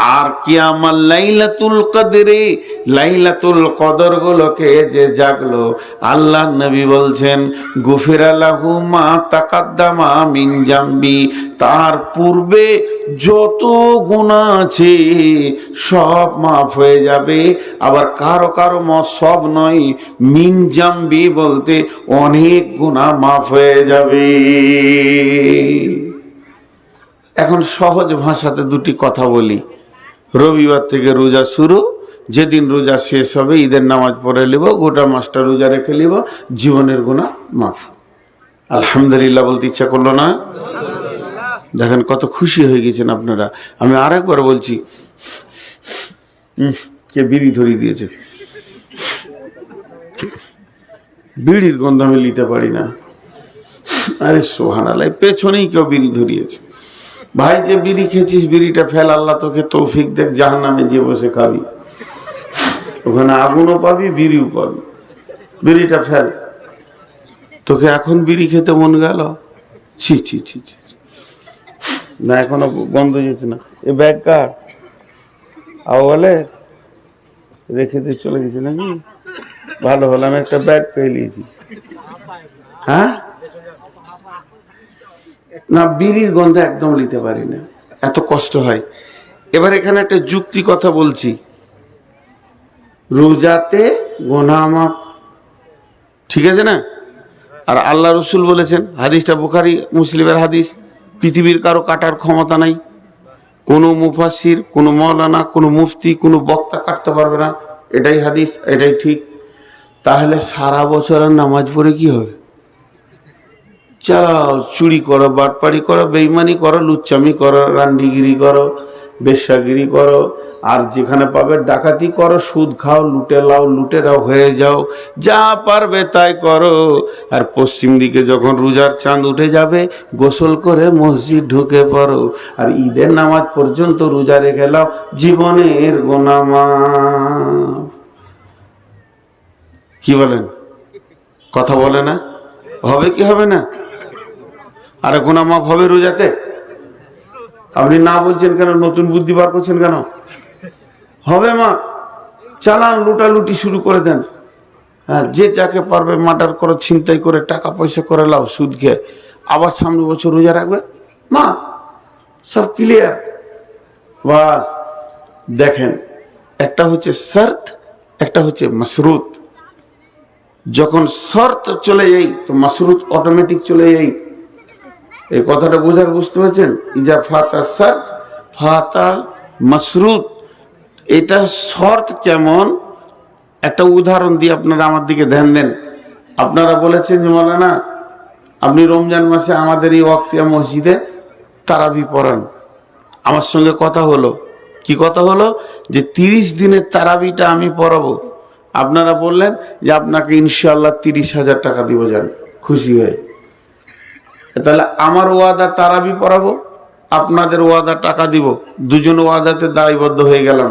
আর কি আমার লাইলাতুল কদরে, লাইলাতুল কদর গুলোকে যে জাগলো, আল্লাহ নবী বলছেন, গুফির আলাহু মা তাকাদ্দামা মিন জাম্বি তার পূর্বে যত গুণা আছে সব মাফ হয়ে যাবে। আবার কারও কারও ম সব নয়, মিন জাম্বি বলতে অনেক গুণা মাফ হয়ে যাবে। এখন সহজ ভাষাতে দুটি কথা বলি। রবিবার থেকে রোজা শুরু। যেদিন রোজা শেষ হবে, ঈদের নামাজ পড়ে নিব, গোটা মাসটা রোজা রেখে নিব, জীবনের গুণা মাফ। আলহামদুলিল্লাহ বলতে ইচ্ছা করল না? দেখেন কত খুশি হয়ে গেছেন আপনারা। আমি আর একবার বলছি কে বিড়ি ধরিয়ে দিয়েছে? বিড়ির গন্ধ আমি নিতে পারি না। আরে সোহান পেছনেই কেউ বিড়ি ধরিয়েছে। ভাই, যে বিড়ি খেয়েছিস, বিড়িটা ফেল, আল্লাহ তোকে তৌফিক দেখ জাহান নামে দিয়ে বসে খাবি। ওখানে আগুনও পাবি, বিড়িও পাবি। বিড়িটা ফেল। তোকে এখন বিড়ি খেতে মন গেল? ছি ছি ছি ছি। না, এখনও বন্ধ যেতে না। এ ব্যাগ কার? বলে, রেখে দিয়ে চলে গেছে নাকি? ভালো হলো আমি একটা ব্যাগ পেয়ে নিয়েছি। হ্যাঁ? না, বিড়ির গন্ধ একদম নিতে পারি না। এত কষ্ট হয়। এবার এখানে একটা যুক্তি কথা বলছি। রোজাতে গোনামাপ, ঠিক আছে না? আর আল্লাহ রসুল বলেছেন, হাদিসটা বুখারি, মুসলিমের হাদিস, পৃথিবীর কারও কাটার ক্ষমতা নাই। কোনো মুফাসির কোনো মৌলানা কোনো মুফতি, কোনো বক্তা কাটতে পারবে না। এটাই হাদিস, এটাই ঠিক। তাহলে সারা বছর আর নামাজ পড়ে কি হবে? চালাও চুরি করো বাটপাড়ি করো, বেইমানি করো, লুচ্চামি করো, রান্ডিগিরি করো, বেশ্যাগিরি করো, আর যেখানে পাবে ডাকাতি করো, সুদ খাও, লুটে লাও লুটেরাও হয়ে যাও, যা পারবে তাই করো। আর পশ্চিম দিকে যখন রোজার চাঁদ উঠে যাবে, গোসল করে মসজিদ ঢুকে পড়ো। আর ঈদের নামাজ পর্যন্ত রোজা রেখে লাও, জীবনের গোনামা কি বলেন? কথা বলে না? হবে কি হবে না? আরে গোনা মাফ হবে রোজাতে? আপনি না বলছেন কেন? নতুন বুদ্ধি বার করছেন কেন? হবে মা। চালান, লুটালুটি শুরু করে দেন। হ্যাঁ যে যাকে পারবে মার্ডার করো, ছিনতাই করে, টাকা পয়সা করে লাও, সুদ খেয়ে। আবার সামনে বছর রোজা রাখবে? মা, সব ক্লিয়ার বাস, দেখেন, একটা হচ্ছে শর্ত, একটা হচ্ছে মসরুত। যখন শর্ত চলে যাই তো মাসরুত অটোমেটিক চলে যাই এই কথাটা বোঝার বুঝতে পারছেন? ইজা ফাতা শর্ত ফাতাল মাসরুত। এটা শর্ত কেমন? একটা উদাহরণ দিয়ে আপনারা আমার দিকে ধ্যান দেন। আপনারা বলেছেন যে মৌলানা আপনি রমজান মাসে আমাদের এই অক্তিয়া মসজিদে তারাবি পড়ান। আমার সঙ্গে কথা হলো। কি কথা হলো? যে, তিরিশ দিনের তারাবিটা আমি পড়াবো। আপনারা বললেন যে, আপনাকে ইনশাল্লাহ তিরিশ হাজার টাকা দিব, যান। খুশি হয়ে। তাহলে আমার ওয়াদা তারাবি পড়াবো আপনাদের ওয়াদা টাকা দিব দুজন ওয়াদাতে দায়বদ্ধ হয়ে গেলাম।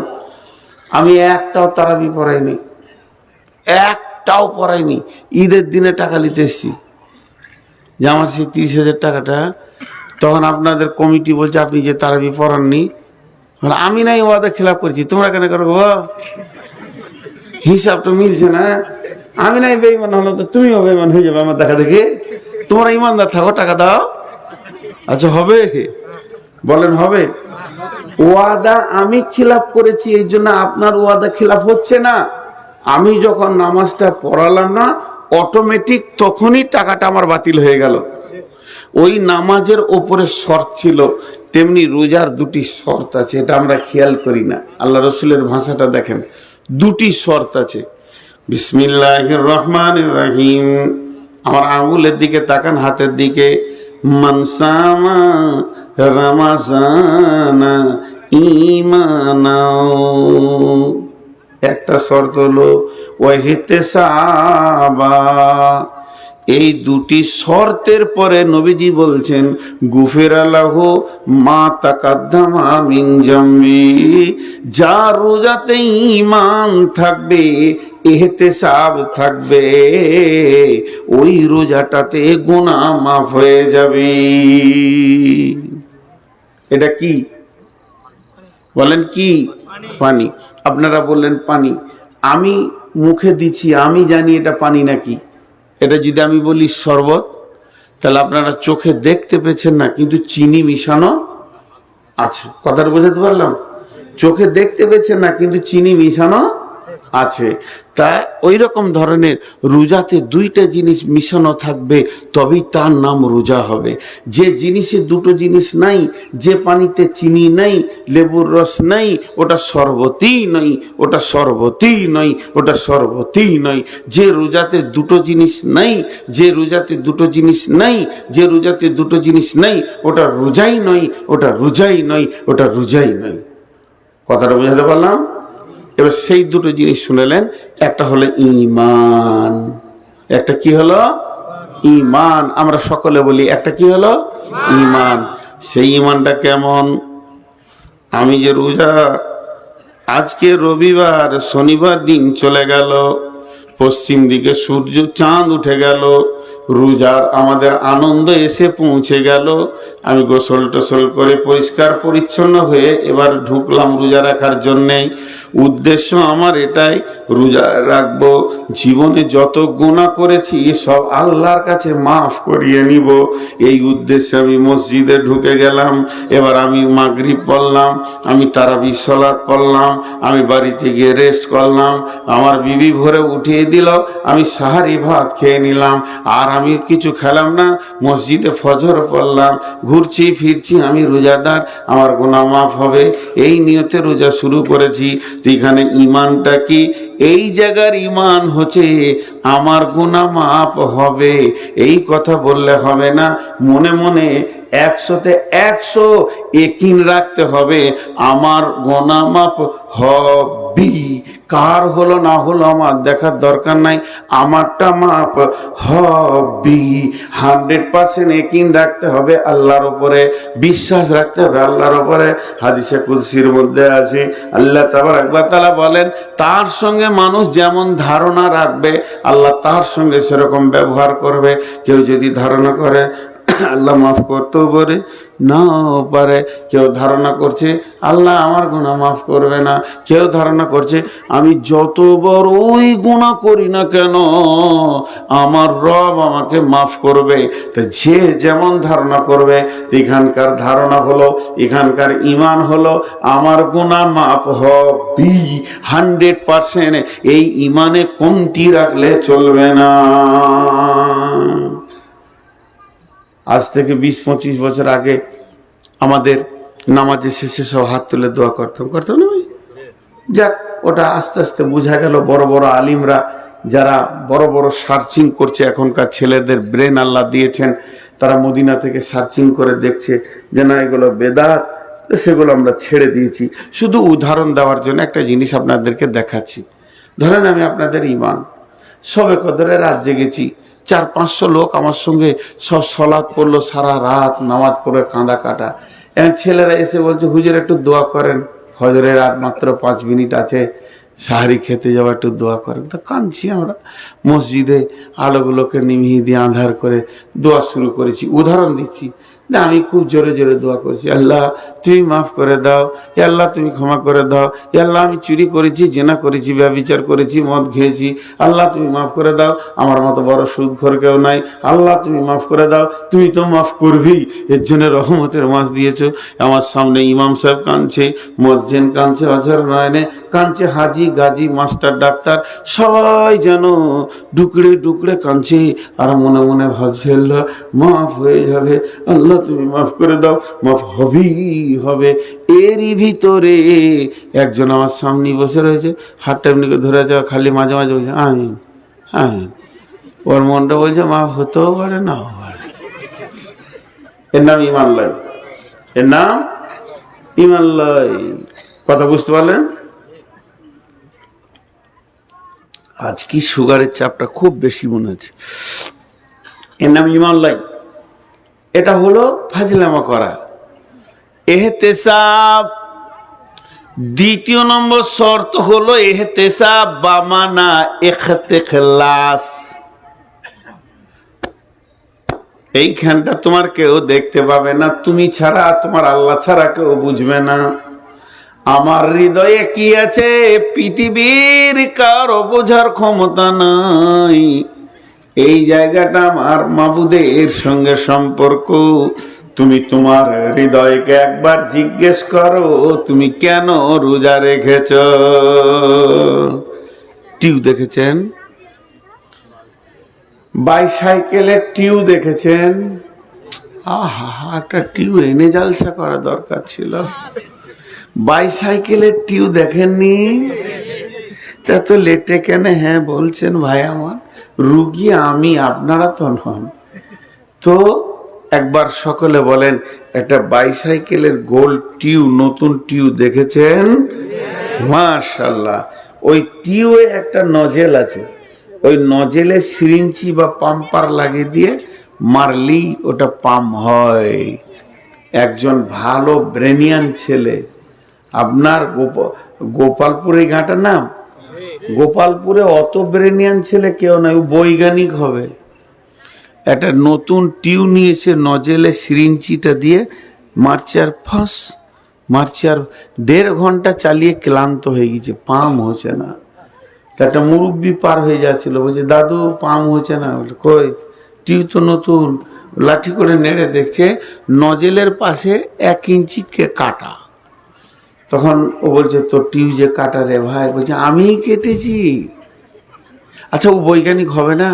আমি একটাও তারাবি পড়াইনি একটাও পড়াইনি ঈদের দিনে টাকা নিতে এসছি। যে আমার সেই তিরিশ হাজার টাকাটা তখন আপনাদের কমিটি বলছে আপনি যে তারাবি পড়াননি বলে, আমি নাই ওয়াদা খেলাপ করছি তোমরা কেন করো গো? হিসাবটা মিলছে না। আমি নাই বেইমান হলো তো তুমিও বেইমান হয়ে যাবে আমার দেখা দেখে। তোমরা ইমানদার থাকো, টাকা দাও। আচ্ছা হবে? বলেন, হবে? ওয়াদা আমি খিলাফ করেছি, এই জন্য আপনার ওয়াদা খিলাফ হচ্ছে না। আমি যখন নামাজটা পড়ালাম না অটোমেটিক তখনই টাকাটা আমার বাতিল হয়ে গেল। ওই নামাজের ওপরে শর্ত ছিল, তেমনি রোজার দুটি শর্ত আছে, এটা আমরা খেয়াল করি না। আল্লাহ রসুলের ভাষাটা দেখেন, দুটি শর্ত আছে। বিসমিল্লাহ রহমান রাহিম। আমার আঙুলের দিকে তাকান হাতের দিকে মনসামা রামাসানা ইমানাও একটা শর্ত হলো ওয়াহিতে সাবা এই দুটি শর্তের পরে নবীজি বলছেন গুফের আলাহ মা তাকাদ্দামা যার রোজাতে ইমান থাকবে এহতে সাব থাকবে, ওই রোজাটাতে গোনা মাফ হয়ে যাবে। এটা কি? বলেন কি? পানি। আপনারা বললেন পানি। আমি মুখে দিচ্ছি, আমি জানি এটা পানি নাকি। এটা যদি আমি বলি শরবত, তাহলে আপনারা চোখে দেখতে পেয়েছেন না, কিন্তু চিনি মিশানো আছে। কথাটা বোঝাতে পারলাম? চোখে দেখতে পেয়েছেন না, কিন্তু চিনি মিশানো আছে। তা ওই রকম ধরনের রোজাতে দুইটা জিনিস মিশানো থাকবে, তবেই তার নাম রোজা হবে। যে জিনিসে দুটো জিনিস নাই, যে পানিতে চিনি নাই, লেবুর রস নাই, ওটা শরবতই নয়, ওটা শরবতই নয়, ওটা শরবতই নয়। যে রোজাতে দুটো জিনিস নাই, যে রোজাতে দুটো জিনিস নাই, যে রোজাতে দুটো জিনিস নাই, ওটা রোজাই নয়, ওটা রোজাই নয়, ওটা রোজাই নয়। কথাটা বুঝাতে পারলাম? এবার সেই দুটো জিনিস শুনেলেন, একটা হলো ইমান একটা কি হলো? ইমান আমরা সকলে বলি, একটা কি হলো? ইমান সেই ইমানটা কেমন? আমি যে রোজা, আজকে রবিবার, শনিবার দিন চলে গেল, পশ্চিম দিকে সূর্য চাঁদ উঠে গেল, রোজার আমাদের আনন্দ এসে পৌঁছে গেল, আমি গোসল টোসল করে পরিষ্কার পরিচ্ছন্ন হয়ে এবার ঢুকলাম রোজা রাখার জন্যে উদ্দেশ্য আমার এটাই, রোজা রাখব, জীবনে যত গুণা করেছি, সব আল্লাহর কাছে মাফ করিয়ে নিব। এই উদ্দেশ্যে আমি মসজিদে ঢুকে গেলাম, এবার আমি মাগরিব পড়লাম, আমি তারা বিশ্বলাত পড়লাম, আমি বাড়িতে গিয়ে রেস্ট করলাম, আমার বিবি ভরে উঠিয়ে দিল, আমি সাহারি ভাত খেয়ে নিলাম, আর আমি কিছু খেলাম না, মসজিদে ফজর পড়লাম, ঘুরছি, ফিরছি, আমি রোজাদার, আমার গোনা মাফ হবে, এই নিয়তে রোজা শুরু করেছি। এখানে ইমানটা কি? এই জায়গার ইমান হচ্ছে, আমার গুণা মাপ হবে। এই কথা বললে হবে না, মনে মনে একশোতে একশো একিন রাখতে হবে, আমার গোনা মাপ হবি। কার হলো না হলো আমার দেখার দরকার নাই, আমারটা মাপ হবি। হান্ড্রেড পার্সেন্ট একিন রাখতে হবে আল্লাহর উপরে, বিশ্বাস রাখতে হবে আল্লাহর উপরে। হাদিসে কুলসির মধ্যে আছে, আল্লাহ তাবার একবার তালা বলেন, তার সঙ্গে মানুষ যেমন ধারণা রাখবে আল্লাহ তার সঙ্গে সেরকম ব্যবহার করবে। কেউ যদি ধারণা করে আল্লাহ মাফ করতেও পারে, নাও পারে। কেউ ধারণা করছে, আল্লাহ আমার গুণা মাফ করবে না। কেউ ধারণা করছে, আমি যত বড়ই গুণা করি না কেন, আমার রব আমাকে মাফ করবে। তা যে যেমন ধারণা করবে, এখানকার ধারণা হলো, এখানকার ইমান হলো, আমার গুণা মাফ হবি হান্ড্রেড পার্সেন্ট। এই ইমানে কমতি রাখলে চলবে না। আজ থেকে বিশ, পঁচিশ বছর আগে আমাদের নামাজের শেষে সব হাত তুলে দোয়া করতাম। করতাম না ভাই? যাক, ওটা আস্তে আস্তে বোঝা গেল, বড় বড় আলিমরা যারা বড় বড় সার্চিং করছে, এখনকার ছেলেদের ব্রেন আল্লাহ দিয়েছেন, তারা মদিনা থেকে সার্চিং করে দেখছে যে না, এগুলো বেদাত সেগুলো আমরা ছেড়ে দিয়েছি। শুধু উদাহরণ দেওয়ার জন্য একটা জিনিস আপনাদেরকে দেখাচ্ছি। ধরেন আমি আপনাদের ইমান সবে কদরে রাত জেগেছি। চার, পাঁচশো লোক আমার সঙ্গে সব সলাদ পড়ল সারা রাত নামাজ পড়ে কাঁদা কাটা। ছেলেরা এসে বলছে, হুজুর, একটু দোয়া করেন। হজরের আর মাত্র পাঁচ মিনিট আছে। সাহারি খেতে যাওয়া একটু দোয়া করেন। তো কাঁদছি আমরা। মসজিদে আলোগুলোকে নিমিয়ে দিয়ে আধার করে দোয়া শুরু করেছি, উদাহরণ দিচ্ছি। না, আমি খুব জোরে জোরে দোয়া করছি, আল্লাহ, তুমি মাফ করে দাও এ আল্লাহ, তুমি ক্ষমা করে দাও এ আল্লাহ, আমি চুরি করেছি, জেনা করেছি, ব্যবচার করেছি, মদ খেয়েছি, আল্লাহ, তুমি মাফ করে দাও, আমার মতো বড় সুদ ঘর কেউ নাই, আল্লাহ, তুমি মাফ করে দাও, তুমি তো মাফ করবেই, এর জন্য রহমতের মাছ দিয়েছ। আমার সামনে ইমাম সাহেব কাঁদছে মজ্জেন কাঁদছে, অঝর নয়নে কাঁদছে, হাজি গাজি, মাস্টার, ডাক্তার, সবাই যেন ডুকরে ডুকরে কাঁদছে আর মনে মনে ভাবছে মাফ হয়ে যাবে, আল্লাহ তুমি মাফ করে দাও, মাফ হবেই হবে। এরই ভিতরে একজন আমার সামনে বসে রয়েছে, হাতটা এমনি করে ধরে আছে, খালি মাঝে মাঝে বলছে, আমিন আমিন। ওর মনটা বলছে, মাফ হতেও পারে, নাও পারে। এর নাম ইমান লয় এর নাম ইমান লয় কথা বুঝতে পারলেন? আজ কি সুগারের চাপটা খুব বেশি মনে হচ্ছে। এর নাম ইমান লাই। এটা হলো ফাজলামা করা। এহতেসাব। দ্বিতীয় নম্বর শর্ত হলো এহতেসাব বামানা এখতেখলাস। এইখানটা তোমার কেউ দেখতে পাবে না। তুমি ছাড়া, তোমার আল্লাহ ছাড়া কেউ বুঝবে না। আমার হৃদয়ে কি আছে? পৃথিবীর কারও বোঝার ক্ষমতা নাই। এই জায়গাটা আমার মাবুদের সঙ্গে সম্পর্ক। তুমি তোমার হৃদয়কে একবার জিজ্ঞেস করো, তুমি কেন রোজা রেখেছ? টিউ দেখেছেন? বাইসাইকেলের টিউ দেখেছেন? আহা, একটা টিউ এনে জালসা করা দরকার ছিল। বাইসাইকেলের টিউ দেখেননি? তা তো লেটে কেন? হ্যাঁ বলছেন ভাই আমার, রুগী আমি, আপনারা তো নন। তো একবার সকলে বলেন, একটা বাইসাইকেলের গোল টিউ, নতুন টিউ দেখেছেন? মাশাল্লাহ। ওই টিউয়ে একটা নজেল আছে। ওই নজেলে সিরিঞ্চি বা পাম্পার লাগিয়ে দিয়ে মারলেই ওটা পাম হয়। একজন ভালো ব্রেনিয়ান ছেলে। আপনার গোপ- গোপালপুরে ঘাটার নাম? গোপালপুরে অত ব্রেনিয়ান ছেলে কেউ নয়, ও বৈজ্ঞানিক হবে। একটা নতুন টিউ নিয়েছে নজেলে সিরিঞ্চিটা দিয়ে মারছে আর ফাঁস মারছে আর দেড় ঘণ্টা চালিয়ে ক্লান্ত হয়ে গেছে, পাম হচ্ছে না। তা একটা মুরব্বি পার হয়ে যাচ্ছিল, বলছে, দাদু, পাম হচ্ছে না। কই? টিউ তো নতুন। লাঠি করে নেড়ে দেখছে, নজেলের পাশে এক ইঞ্চি কে কাটা। তখন ও বলছে, তোর টিউ যে কাটা রে ভাই? বলছে, আমিই কেটেছি। আচ্ছা ও বৈজ্ঞানিক হবে না।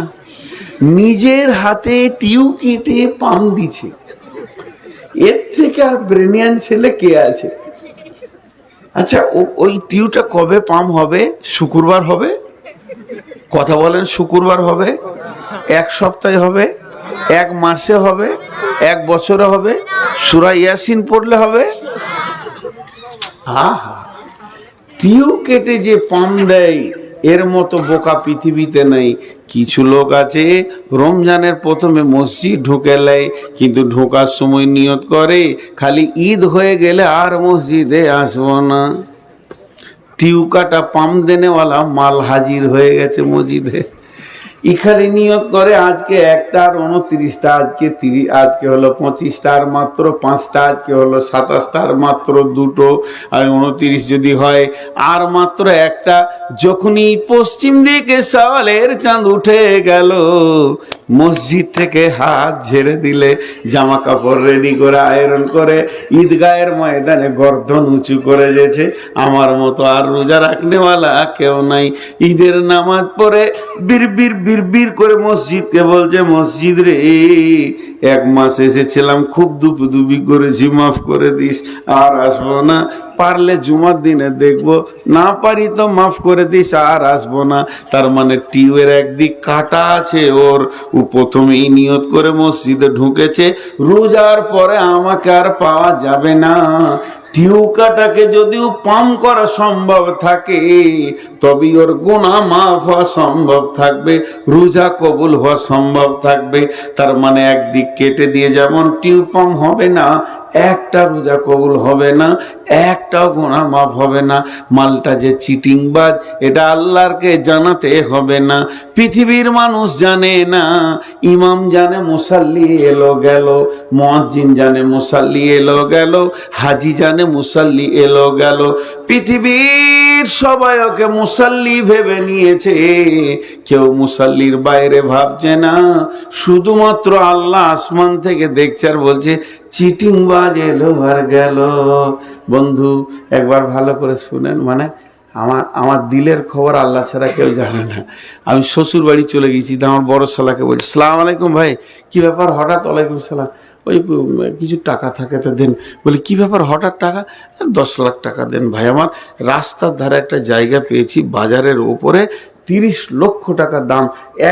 নিজের হাতে টিউ কেটে পাম দিছে। এর থেকে আর ব্রেনিয়ান ছেলে কে আছে? আচ্ছা ওই টিউটা কবে পাম হবে? শুক্রবার হবে? কথা বলেন, শুক্রবার হবে? এক সপ্তাহে হবে? এক মাসে হবে? এক বছরে হবে? সুরা ইয়াসিন পড়লে হবে? আহা। টিউ কেটে যে পাম দেয়, এর মতো বোকা পৃথিবীতে নেই। কিছু লোক আছে, রমজানের প্রথমে মসজিদ ঢুকে নেয়, কিন্তু ঢোকার সময় নিয়ত করে, খালি ঈদ হয়ে গেলে আর মসজিদে আসব না। টিউ কাটা পাম দেনেওয়ালা মাল হাজির হয়ে গেছে মসজিদে। এখানে নিয়ত করে আজকে একটা আর উনত্রিশটা, আজকে তিরিশ আজকে হলো পঁচিশটা আর মাত্র পাঁচটা, আজকে হলো সাতাশটা আর মাত্র দুটো, আর উনত্রিশ যদি হয়, আর মাত্র একটা। যখনই পশ্চিম দিকে সওয়ালের চাঁদ উঠে গেল, মসজিদ থেকে হাত ঝেড়ে দিলে, জামা কাপড় রেডি করে আয়রন করে, ঈদগাহের ময়দানে গর্দন উঁচু করে যেছে আমার মতো আর রোজা রাখনেওয়ালা কেউ নাই। ঈদের নামাজ পড়ে বীর বীর বীর করে মসজিদকে বলছে, মসজিদ রে, এক মাস এসেছিলাম, খুব দুপ দুবি করেছি মাফ করে দিস, আর আসব না। পারলে জুমার দিনে দেখব, না পারি তো মাফ করে দিস, আর আসব না। তার মানে টিউয়ের একদিক কাটা আছে ওর, ও প্রথমেই নিয়ত করে মসজিদে ঢুকেছে। রোজার পরে আমাকে আর পাওয়া যাবে না। টিউকাটাকে যদিও পাম করা সম্ভব থাকে তবে ওর গুণা মাফ হওয়া সম্ভব থাকবে, রোজা কবুল হওয়া সম্ভব থাকবে। তার মানে একদিক কেটে দিয়ে যেমন টিউ পাম হবে না, একটা রোজা কবুল হবে না, একটাও গোনা মাফ হবে না। মালটা যে চিটিংবাজ, এটা আল্লাহরকে জানাতে হবে না। পৃথিবীর মানুষ জানে না, ইমাম জানে মুসাল্লি এলো গেল মহাজিন জানে মুসাল্লি এলো গেল, হাজি জানে মুসাল্লি এলো গেল। পৃথিবীর সবাই ওকে মুসাল্লি ভেবে নিয়েছে। কেউ মুসাল্লির বাইরে ভাবছে না। শুধুমাত্র আল্লাহ আসমান থেকে দেখছে আর বলছে চিটিং বাজ এলো আর গেল। বন্ধু, একবার ভালো করে শুনেন। মানে আমার আমার দিলের খবর আল্লাহ ছাড়া কেউ জানে না। আমি শ্বশুর বাড়ি চলে গেছি, তো আমার বড় সালাকে বলছি, সালাম আলাইকুম ভাই, কি ব্যাপার? হঠাৎ ওয়ালাইকুম সালাম। ওই কিছু টাকা থাকে তো দেন। বলে, কি ব্যাপার? হঠাৎ টাকা? দশ লাখ টাকা দেন ভাই আমার। রাস্তার ধারে একটা জায়গা পেয়েছি, বাজারের ওপরে তিরিশ লক্ষ টাকা দাম।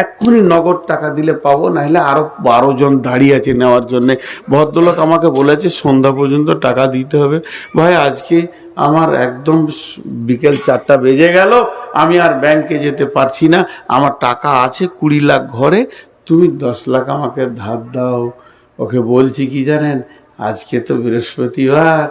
এক্ষুনি নগদ টাকা দিলে পাবো, নাহলে আরও বারো জন দাঁড়িয়ে আছে নেওয়ার জন্যে। ভদ্রলোক আমাকে বলেছে, সন্ধ্যা পর্যন্ত টাকা দিতে হবে। ভাই, আজকে আমার একদম বিকেল চারটা বেজে গেল, আমি আর ব্যাংকে যেতে পারছি না। আমার টাকা আছে কুড়ি লাখ ঘরে, তুমি দশ লাখ আমাকে ধার দাও। ওকে বলছি কি জানেন? আজকে তো বৃহস্পতিবার,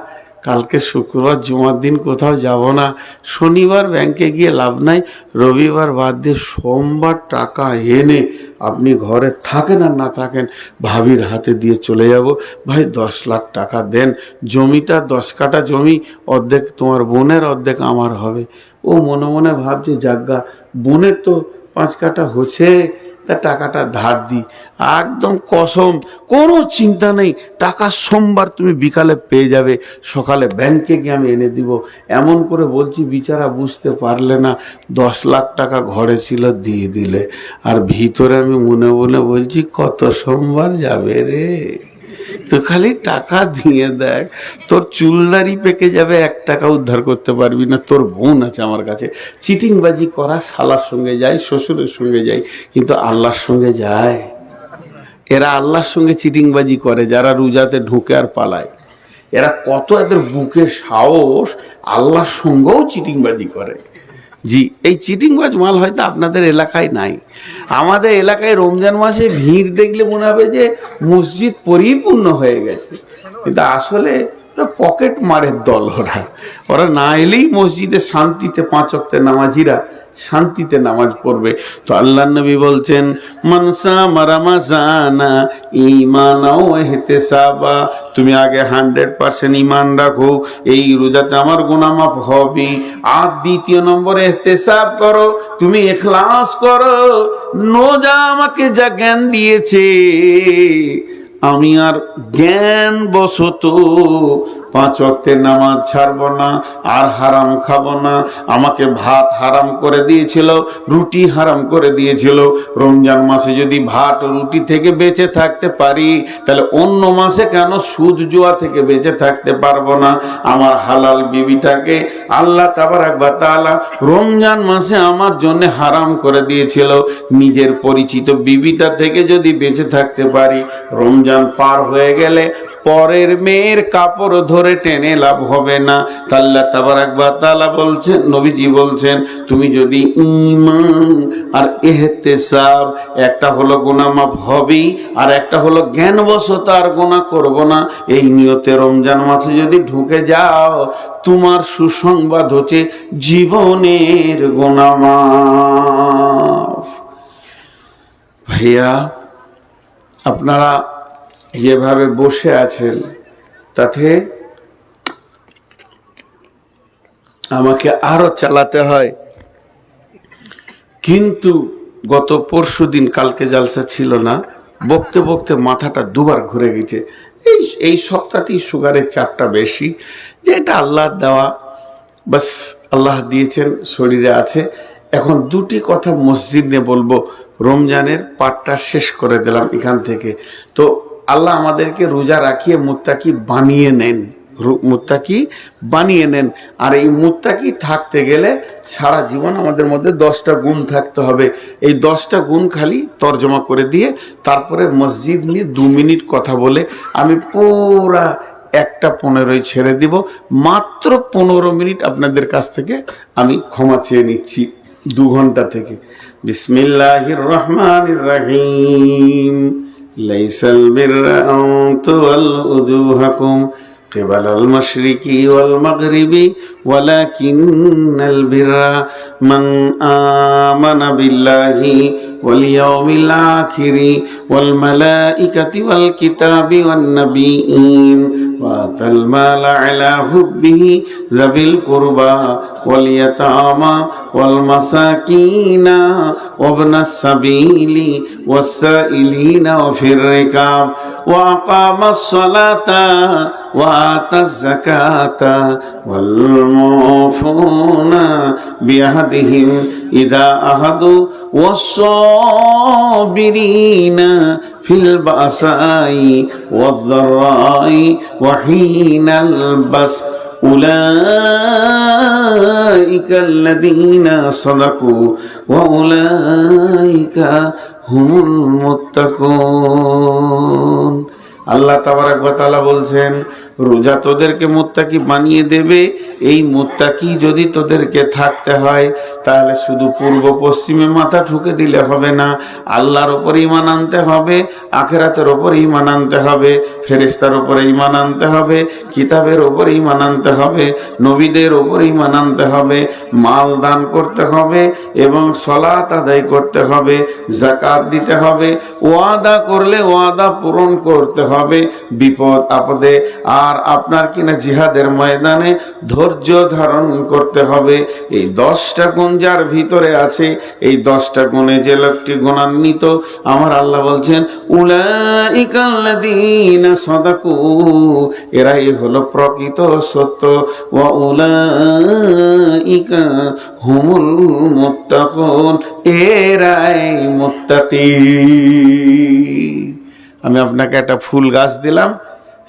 কালকে শুক্রবার, জুমার দিন কোথাও যাব না। শনিবার ব্যাংকে গিয়ে লাভ নাই, রবিবার বাদ দিয়ে সোমবার টাকা এনে আপনি ঘরে থাকেন আর না থাকেন, ভাবির হাতে দিয়ে চলে যাব। ভাই, দশ লাখ টাকা দেন। জমিটা, দশ কাটা জমি, অর্ধেক তোমার বোনের, অর্ধেক আমার হবে। ও মনে মনে ভাবছে জাগা বোনের তো পাঁচ কাটা হচ্ছে তা টাকাটা ধার দিই একদম কসম, কোনো চিন্তা নেই, টাকা সোমবার তুমি বিকালে পেয়ে যাবে, সকালে ব্যাংকে গিয়ে আমি এনে দিব। এমন করে বলছি, বিচারা বুঝতে পারলে না, দশ লাখ টাকা ঘরে ছিল, দিয়ে দিলে। আর ভিতরে আমি মনে মনে বলছি, কত সোমবার যাবে রে? তো খালি টাকা দিয়ে দেখ, তোর চুলদারি পেকে যাবে, এক টাকা উদ্ধার করতে পারবি না, তোর বোন আছে আমার কাছে। চিটিংবাজি করা শালার সঙ্গে যায়, শ্বশুরের সঙ্গে যায়, কিন্তু আল্লাহর সঙ্গে যায়। এরা আল্লাহর সঙ্গে চিটিংবাজি করে, যারা রোজাতে ঢুকে আর পালায়। এরা কত এদের বুকে সাহস, আল্লাহর সঙ্গেও চিটিংবাজি করে। জি, এই চিটিংবাজ মাল হয়তো আপনাদের এলাকায় নাই। আমাদের এলাকায় রমজান মাসে ভিড় দেখলে মনে হবে যে মসজিদ পরিপূর্ণ হয়ে গেছে। কিন্তু আসলে পকেট মারের দল ওরা। ওরা না এলেই মসজিদে শান্তিতে পাঁচ অক্টে নামাজিরা শান্তিতে নামাজ পড়বে। তো আল্লাহ নবী বলছেন মানসা মারামাজানা ইমানাও হেতে সাবা তুমি আগে হান্ড্রেড পার্সেন্ট ইমান রাখো, এই রোজাতে আমার গুনামাপ হবে। আর দ্বিতীয় নম্বরে এহতেসাব করো, তুমি এখলাস করো। নোজা আমাকে যা জ্ঞান দিয়েছে আমি আর জ্ঞান বশত পাঁচ অক্টের নামাজ ছাড়বো না, আর হারাম খাব না। আমাকে ভাত হারাম করে দিয়েছিল, রুটি হারাম করে দিয়েছিল। রমজান মাসে যদি ভাত রুটি থেকে বেঁচে থাকতে পারি, তাহলে অন্য মাসে কেন সুদ জোয়া থেকে বেঁচে থাকতে পারব না? আমার হালাল বিবিটাকে আল্লাহ তাবার একবার তালা রমজান মাসে আমার জন্য হারাম করে দিয়েছিল। নিজের পরিচিত বিবিটা থেকে যদি বেঁচে থাকতে পারি, রমজান পার হয়ে গেলে পরের মেয়ের কাপড় ধরে টেনে লাভ হবে না। তাল্লা তাবার একবার তালা বলছেন, নবীজি বলছেন, তুমি যদি ইমান আর এহতেসাব একটা হলো গোনামাপ হবেই, আর একটা হলো জ্ঞানবশত আর গোনা করব না। এই নিয়তে রমজান মাসে যদি ঢুকে যাও, তোমার সুসংবাদ হচ্ছে জীবনের গোনামাপ ভাইয়া, আপনারা যেভাবে বসে আছেন, তাতে আমাকে আরও চালাতে হয়। কিন্তু গত পরশু দিন কালকে জালসা ছিল না, বকতে বকতে মাথাটা দুবার ঘুরে গেছে। এই এই সপ্তাহতেই সুগারের চাপটা বেশি। যে এটা আল্লাহ দেওয়া, বাস আল্লাহ দিয়েছেন, শরীরে আছে। এখন দুটি কথা মসজিদ নিয়ে বলব। রমজানের পাঠটা শেষ করে দিলাম এখান থেকে। তো আল্লাহ আমাদেরকে রোজা রাখিয়ে মুত্তাকি বানিয়ে নেন। মুত্তাকি বানিয়ে নেন। আর এই মুত্তাকি থাকতে গেলে সারা জীবন আমাদের মধ্যে দশটা গুণ থাকতে হবে। এই দশটা গুণ খালি তর্জমা করে দিয়ে তারপরে মসজিদ নিয়ে দু মিনিট কথা বলে আমি পুরা একটা পনেরোই ছেড়ে দিব। মাত্র পনেরো মিনিট আপনাদের কাছ থেকে আমি ক্ষমা চেয়ে নিচ্ছি দু ঘণ্টা থেকে। বিসমিল্লাহির রহমানির রাহিম। লাইসাল বিররা আন قبل المشرق والمغرب ولكن البر من آمن بالله واليوم الآخر والملائكة والكتاب والنبيين. وآتى المال على حبه ذوي القربى واليتامى والمساكين وابن السبيل والسائلين وفي الركاب وأقام الصلاة وآتى الزكاة والموفون بعهدهم إذا أهدوا والصابرين في البأساء والضراء وحين البس أولئك الذين صدقوا وأولئك هم المتقون আল্লাহ তাবারাক ওয়া তাআলা বলছেন রোজা তোদেরকে মোত্তাকি বানিয়ে দেবে। এই মোত্তাকি যদি তোদেরকে থাকতে হয়, তাহলে শুধু পূর্ব পশ্চিমে মাথা ঠুকে দিলে হবে না। আল্লাহর ওপর ইমান আনতে হবে, আখেরাতের ওপর ইমান আনতে হবে ফেরেস্তার ওপর ইমান আনতে হবে, কিতাবের ওপর ইমান আনতে হবে, নবীদের ওপর ইমান আনতে হবে, মাল দান করতে হবে এবং সলাত আদায় করতে হবে জাকাত দিতে হবে, ওয়াদা করলে ওয়াদা পূরণ করতে হবে, বিপদ আপদে। আর আপনার কিনা জিহাদের ময়দানে ধৈর্য ধারণ করতে হবে। এই দশটা গুণ যার ভিতরে আছে, এই দশটা গুণে যে লোকটি গুণান্বিত, আমার আল্লাহ বলছেন সাদাকু, এরাই হলো প্রকৃত সত্য। হুমুল এরাই মুত্তাকি। আমি আপনাকে একটা ফুল গাছ দিলাম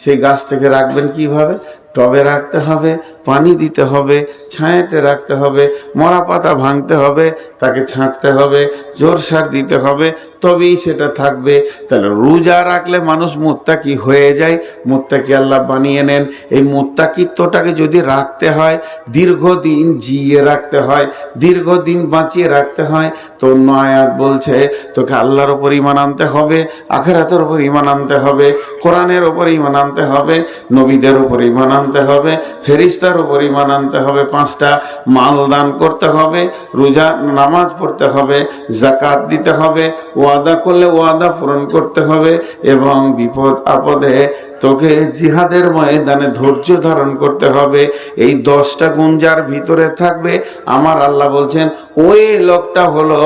সেই গাছটাকে রাখবেন কিভাবে টবে রাখতে হবে, পানি দিতে হবে, ছায়াতে রাখতে হবে, মরা পাতা ভাঙতে হবে, তাকে ছাঁকতে হবে, জোর সার দিতে হবে, তবেই সেটা থাকবে। তাহলে রোজা রাখলে মানুষ মোত্তাকি হয়ে যায়, মোত্তাকি আল্লাহ বানিয়ে নেন। এই মোত্তাকিত্বটাকে যদি রাখতে হয়, দীর্ঘদিন জিয়ে রাখতে হয়, দীর্ঘদিন বাঁচিয়ে রাখতে হয়, তো অন্য আয়াত বলছে, তোকে আল্লাহর ওপর ইমান আনতে হবে, আখেরাতের ওপর ইমান আনতে হবে, কোরআনের ওপর ইমান আনতে হবে, নবীদের ওপর ইমান আনতে হবে, ফেরিস্তার ওপর ইমান আনতে হবে, পাঁচটা মাল দান করতে হবে, রোজা, নামাজ পড়তে হবে জাকাত দিতে হবে, ওয়াদা করলে ওয়াদা পূরণ করতে হবে এবং বিপদ আপদে তোকে জিহাদের ময়দানে ধৈর্য ধারণ করতে হবে। এই দশটা গুঞ্জার ভিতরে থাকবে, আমার আল্লাহ বলছেন, ওই লোকটা হলো